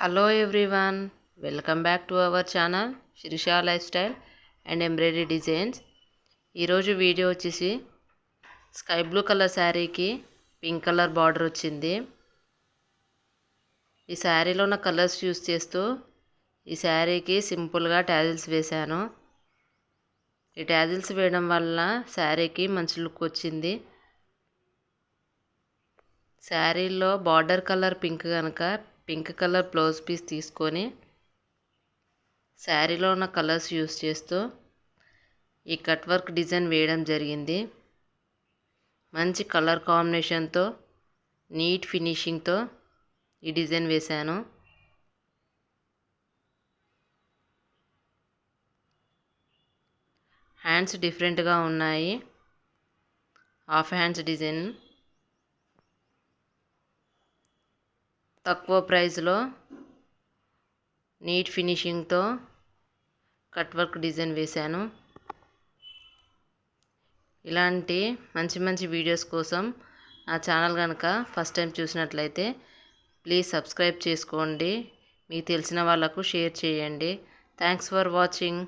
Hello everyone welcome back to our channel Shirisha lifestyle and embroidery designs ఈరోజు video వచ్చేసి sky blue colour శారీకి pink colour border వచ్చింది. ఈ శారీలో ఉన్న కలర్స్ యూస్ చేస్తూ ఈ శారీకి సింపుల్గా ట్యాజిల్స్ వేశాను. ఈ ట్యాజిల్స్ వేయడం వల్ల శారీకి మంచి లుక్ వచ్చింది. శారీలో బార్డర్ కలర్ పింక్ కనుక పింక్ కలర్ బ్లౌజ్ పీస్ తీసుకొని శారీలో ఉన్న కలర్స్ యూస్ చేస్తూ ఈ కట్ వర్క్ డిజైన్ వేయడం జరిగింది. మంచి కలర్ కాంబినేషన్తో నీట్ ఫినిషింగ్తో ఈ డిజైన్ వేశాను. హ్యాండ్స్ డిఫరెంట్గా ఉన్నాయి. హాఫ్ హ్యాండ్స్ డిజైన్ తక్కువ ప్రైస్లో నీట్ ఫినిషింగ్తో కట్ వర్క్ డిజైన్ వేశాను. ఇలాంటి మంచి మంచి వీడియోస్ కోసం నా ఛానల్ కనుక ఫస్ట్ టైం చూసినట్లయితే ప్లీజ్ సబ్స్క్రైబ్ చేసుకోండి. మీకు తెలిసిన వాళ్ళకు షేర్ చేయండి. Thanks for watching.